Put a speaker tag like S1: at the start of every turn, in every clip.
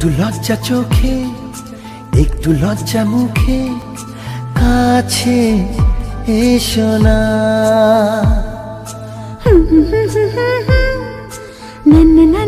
S1: একটু লজ্জা চোখে একটু লজ্জা মুখে কাছে এসো না।
S2: না na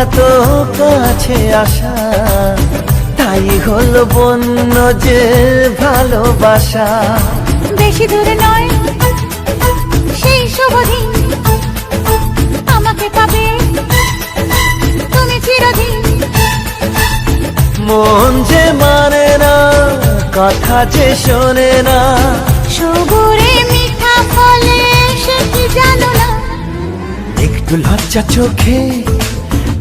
S1: এত কাছে আসা তাই হলো বন্য যে ভালোবাসা।
S2: বেশি দূরে নয় সেই শুভ দিন আমাকে পাবে। তুমি চিরদিন
S1: মন যে মানে না কথা যে শোনে না।
S2: সবুরে মিঠা ফলে সে কি জানো না?
S1: একটু লজ্জা চোখে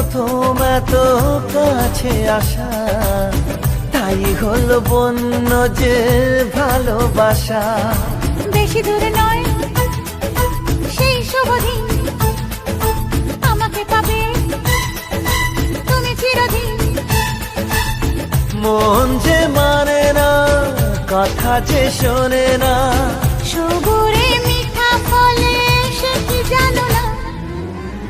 S1: প্রথম এত কাছে আসা। তাই হলো বন্য যে ভালোবাসা।
S2: বেশি দূরে নয় সেই শুভ আমাকে পাবে। তুমি চিরদিন।
S1: মন যে মানে না কথা যে শোনে না।
S2: সবুরে